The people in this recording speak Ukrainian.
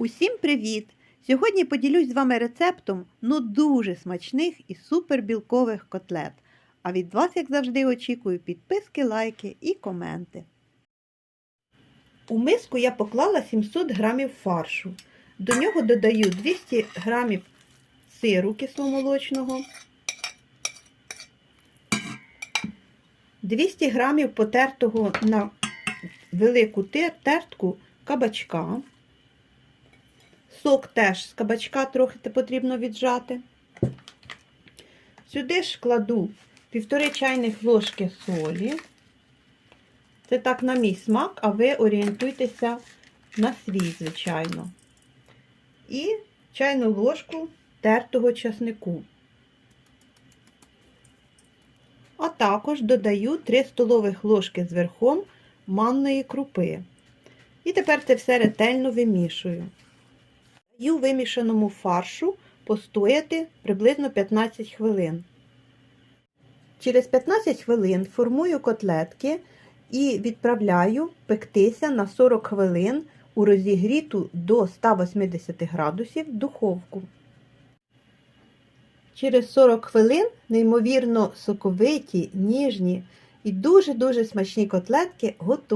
Усім привіт! Сьогодні поділюсь з вами рецептом ну дуже смачних і супербілкових котлет. А від вас, як завжди, очікую підписки, лайки і коменти. У миску я поклала 700 грамів фаршу. До нього додаю 200 грамів сиру кисломолочного, 200 грамів потертого на велику тертку кабачка. Сок теж з кабачка трохи потрібно віджати. Сюди ж кладу півтори чайних ложки солі. Це так на мій смак, а ви орієнтуйтеся на свій, звичайно. І чайну ложку тертого часнику. А також додаю 3 столових ложки з верхом манної крупи. І тепер це все ретельно вимішую. Даю вимішаному фаршу постояти приблизно 15 хвилин. Через 15 хвилин формую котлетки і відправляю пектися на 40 хвилин у розігріту до 180 градусів духовку. Через 40 хвилин неймовірно соковиті, ніжні і дуже-дуже смачні котлетки готові.